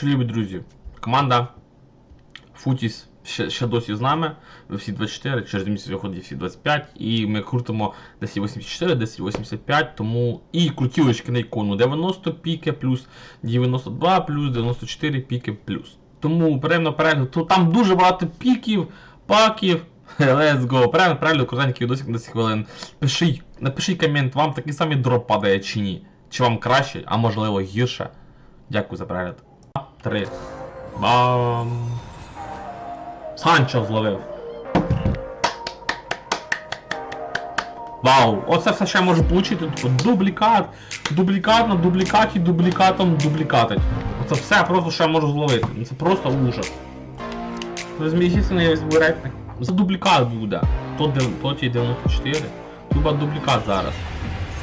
Що друзі, команда Футіс ще, ще досі з нами. Всі 24, через місяць виходить всі 25, і ми крутимо 1084, 1085, тому і крутілочки на ікону 90 піки плюс 92 плюс 94 піки плюс. Тому перейдемо перегляд. То там дуже багато піків, паків. Let's go. Перейдемо перегляд, коротенький відосик на 10 хвилин. Пишіть, напишіть комент, вам такий самий дроп падає чи ні. Чи вам краще, а можливо гірше. Дякую за перегляд. Три. Бам. Санчо зловив. Вау! Оце все ще можу отримати. Тут дублікат, дублікат на дублікаті, дублікатом дублікатить. Оце все просто я можу зловити. Ну, Це просто ужас. Розумієте, я візьму рейтинг. За дублікат буде. То, ті 94. Люба дублікат зараз.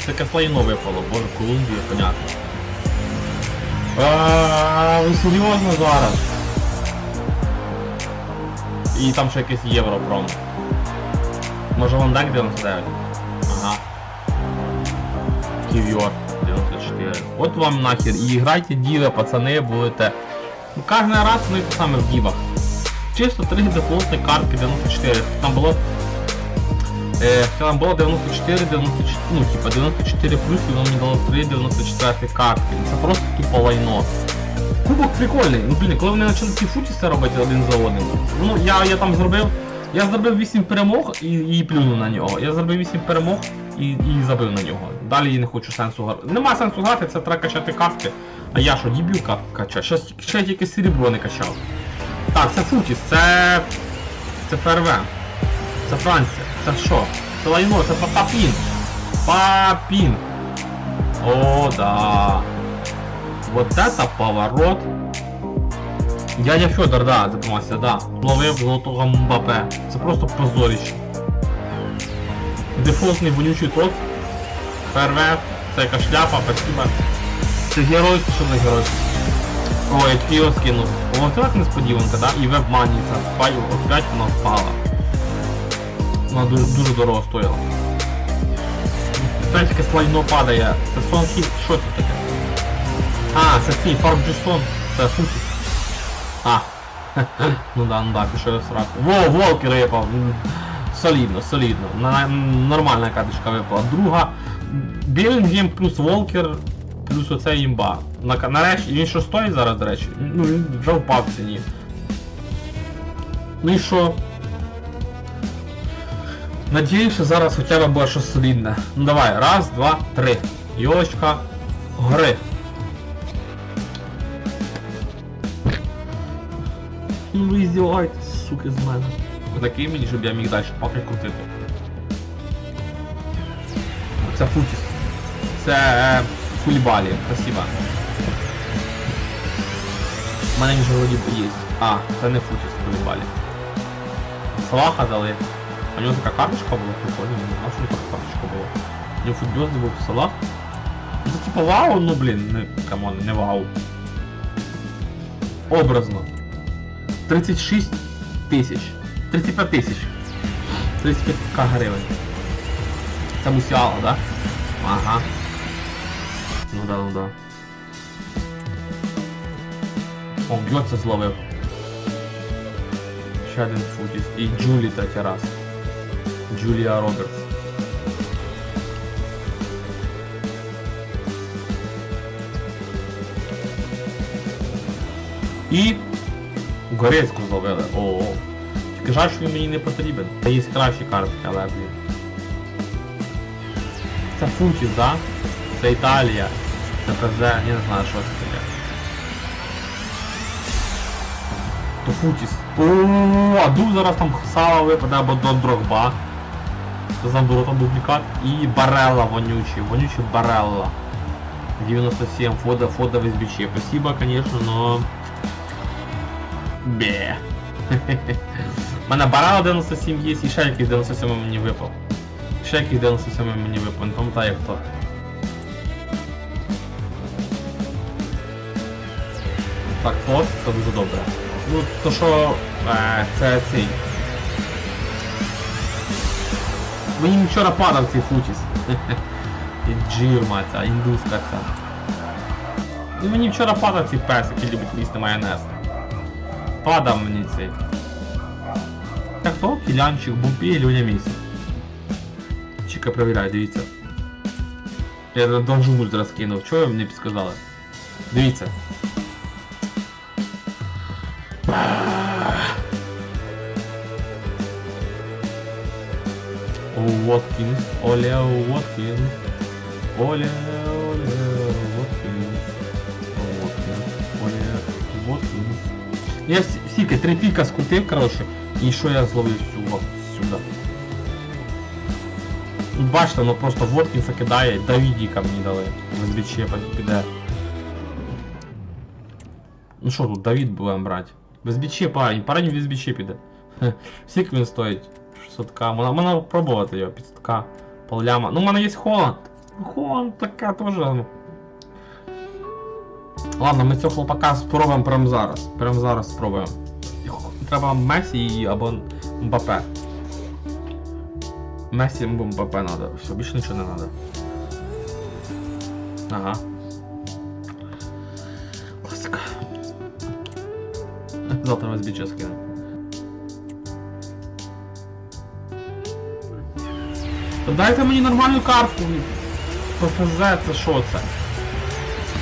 Це каслайно випало, боже, Колумбія, понятно. Ви серйозно зараз? І там ще якийсь європром. Може Ландак 99? Ага. Ків'йор 94. От вам нахер. І грайте діви, пацани, будете. Ну, кожен раз ми те саме в дівах. Чисто три дефолтні картки 94. Там було. Е, там було 94, 94, ну, типа 94 плюс, і воно мені дало 3 94 картки. Це просто тупо лайно. Кубок прикольний. Ну блін, коли вони почали ці футіси робити один за одним. Ну я, я там зробив. Я зробив 8 перемог і, і плюнув на нього. Я зробив 8 перемог і, і забив на нього. Далі я не хочу сенсу грати. Нема сенсу грати, це треба качати картки. А я що, дебілка качаю? Ще, ще тільки серебро не качав. Так, це Футіс, це. Це ФРВ. Це Франція. Це лайно, це Папін. Папін. О, да. Вот это поворот. Дядя Федор, да, запам'ятався, да. Ловив золотого Мбапе. Це просто позорище. Дефолтний вонючий тот. ФРВ, це шляпа, спасибо. Це герой, що не герой. Ой, я його скинув. Так несподіванка, да? І веб-мані це впаю, опять вона впала. Вона дуже, дуже дорого стоїла. Знаєте, таке слайно падає. Це сон хіт, що це таке? А, це цей Фарм Джусон. Це Футіс. А. ну да, ну да, пішов я в сраку. Во, волки випав. Солідно, солідно. На, нормальна карточка випала. Друга. Білінгем плюс Волкер плюс оце імба. На, нарешті, він що стоїть зараз, до речі? Ну він вже впав в ціні. Ну і що? Надіюсь, що зараз хоча б буде щось солідне. Ну давай, раз, два, три. Йолочка, гри. Ну ви суки, з мене. Такий мені, щоб я міг далі поки крутити. Це Футіс. Це е, Фульбалі, спасибо. У мене вже вроді б є. А, це не Футіс Фульбалі. Салаха дали. У нього така карточка була прикольна, не що у нього така карточка була. У нього футбіоз був Салах. Ну це типа вау, ну блін, не, камон, не вау. Образно. 36 тисяч. 35 тисяч. 35 к гривень. Це мусіало, да? Ага. Ну да, ну да. О, б'ється зловив. Ще один футіс. І Джулі третій раз. Джулія Робертс. І Горецьку зловили. О. Тільки жаль, що він мені не потрібен. Та є кращі картки, але блін. Це Футіс, да? Це Італія. Це ПЗ, я не знаю, що це таке. То Футіс. О, а ду зараз там Сала випаде або до Дрогба. Забуду там дублікат. І Барелла вонючий. Вонючий Барелла. 97 фода, фода в избиче. Спасибо, конечно, но... Бе. У мене Барелла 97 є і ще якийсь 97 мені випав. Ще якийсь 97 мені випав, не пам'ятаю хто. Так, флот, це дуже добре. Ну, то що е, це цей. Мені вчора падав цей футіс. І джирма ця, індуска ця. Ну мені вчора падав цей пес, який любить їсти майонез. Падав мені цей. Так хто? Філянчик, бумпі, Люня місяць. Чека перевіряй, дивіться. Я должу мульт зараз кинув. Чого ви мені підсказали? Дивіться. Уоткінс, Оля Уоткінс, Оля, Оля Уоткінс, Уоткінс, Оля Уоткінс. Я всі- стільки три піка скрутив, коротше, і що я зловив сюди? сюди. І Бачите, воно просто Воткінса кидає, Давідіка мені дали. В СБЧ піде. Ну що тут, Давід будемо брати. В СБЧ парень, парень в СБЧ піде. Хе, Скільки він стоїть? 600к. Можна, можна пробувати його, 500к. Полляма. Ну, в мене є Холланд. Холланд така теж. ну. Ладно, ми цього хлопака спробуємо прямо зараз. Прямо зараз спробуємо. Треба Месі або Мбапе. Месі або Мбапе надо. Все, більше нічого не надо. Ага. Класика. Завтра вас біче скину. Та дайте мені нормальну картку. ПФЗ це що це?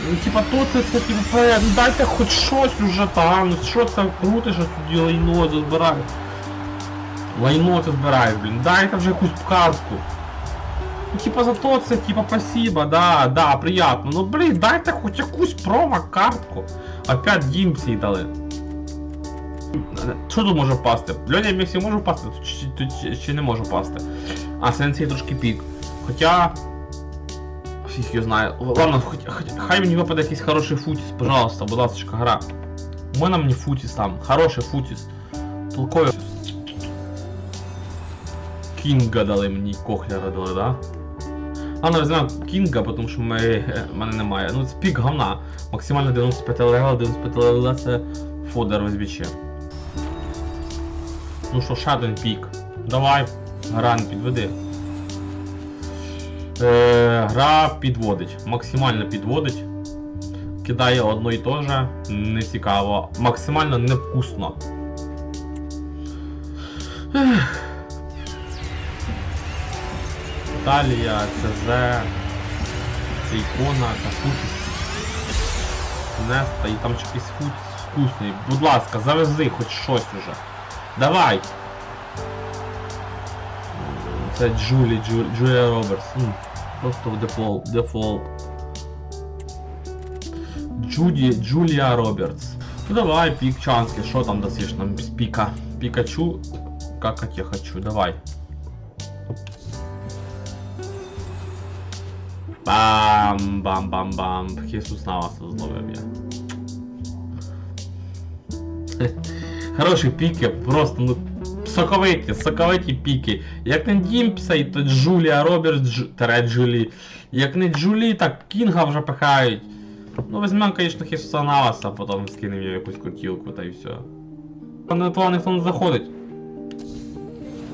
Ну, типа то це, це типа, ну дайте хоч щось уже там, ну що це крутиш, а тоді лайно це збирає. Лайно це збирає, блін, дайте вже якусь картку. Ну типа за то це, типа спасибо, да, да, приятно. Ну блін, дайте хоч якусь промо-картку. Опять Дімпсі дали. Що тут може впасти? Льоня Мексі може впасти, чи, чи, чи, чи не може впасти? А, Сенсей трошки пік. Хоча... Всіх я знаю. Ладно, хоч, хоч, хай мені випаде якийсь хороший футіс, пожалуйста, будь ласка, гра. Можна мені футіс там, хороший футіс. Толковий. Кінга дали мені, Кохлера дали, да? Ладно, візьмемо Кінга, тому що ми, мене немає. Ну це пік говна. Максимально 95 левел, 95 левел це фодер в СБЧ. Ну що, ще один пік. Давай, гран підведи. Е, гра підводить, максимально підводить. Кидає одно і те же, не цікаво, максимально невкусно. Ех. Італія, ЦЗ, це ікона, Касутіс, Неста і там якийсь вкусний. Будь ласка, завези хоч щось уже. Давай! Це Джулі, Джу, Джулія Робертс. Ну, просто в дефолт, дефолт. Джуді, Джулія Робертс. Ну давай, пік Чанський, що там досиш нам з піка? Пікачу, какать я хочу, давай. Бам, бам, бам, бам. Хісус Наваса зловив я. Хороші піки, просто ну соковиті, соковиті піки. Як не Дімпсей, то Джулія Робертс, Дж... тере Джулі. Як не Джулі, так Кінга вже пихають. Ну візьмемо, звісно, Хісуса Наваса, потім скинемо його якусь крутілку та й все. На то ніхто не заходить.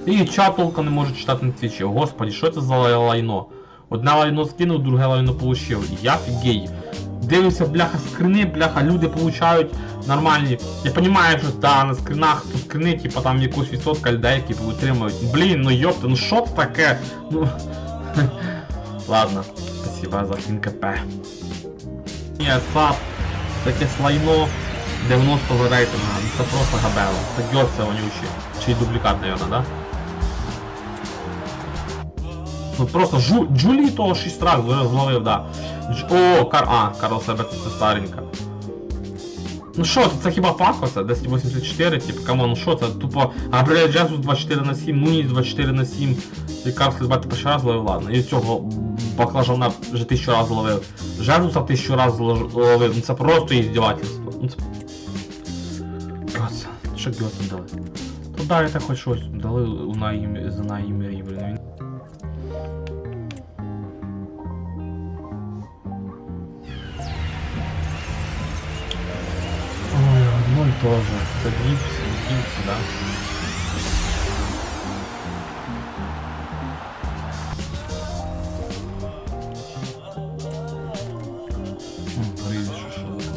І толком не може читати на твічі. Господі, що це за лайно? Одне лайно скинув, друге лайно получив. Я фігей. Дивлюся, бляха, скрини, бляха, люди получають нормальні. Я розумію, що да, на скринах, то скрини, типа там якусь відсотка людей, які отримують. Блін, ну йопта, ну що це таке? Ну. Ладно, спасибо за КНКП. Ні, САП, таке слайно 90-го рейтинга, це просто габело. Це гьоце вонючий. Чи дублікат, наверное, да? Ну просто жу, Джулі того 6 разів зловив, да. Дж, о, Кар... А, Карл себе це старенька. Ну що, це, хіба пако це? 1084, типу, камон, ну що це? Тупо. А бля, Джезус 24 на 7, Нуніс 24 на 7. І Карл себе перший раз зловив, ладно. І цього баклажана вже тисячу раз зловив. Жезуса тисячу раз зловив. Ну це просто іздівательство. Ну це... Що Гьоце дали? То дайте хоч щось. Дали у наїм... за наїмірі, блін. Боже, це гіпсі, гіпсі.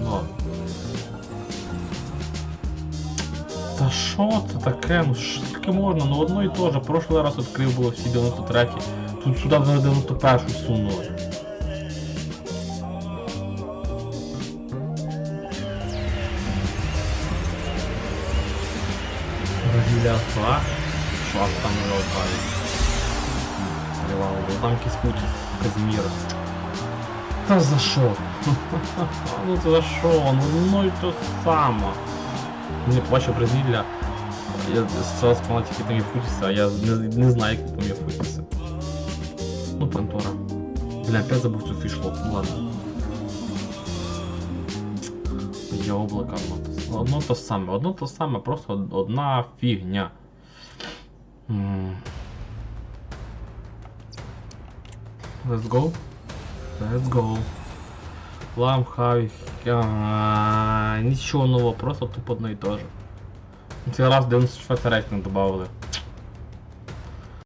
Ну, Та що це таке? Ну що таке можна? Ну одно і то же. Прошлий раз відкрив було всі 93 Тут сюди вже 91-й сунули. Бразилія флаг. Що аж там не лопає. Тривало, бо там якийсь Путін, Казіміра. Та за що? ну це за що? Ну, ну і то саме. Не плаче Бразилія. Я зараз фанатики там є футіси, а я не, не знаю, які там є футіси. Ну, Пантора. Бля, опять забув цю фішло. Ну ладно. Я облака одно то, с- Одно то саме, одно то саме, просто одна фігня. Let's go. Let's go. Лам, хай. нічого нового, просто тупо одно і те же. Цей раз 94 рейтинг додавали.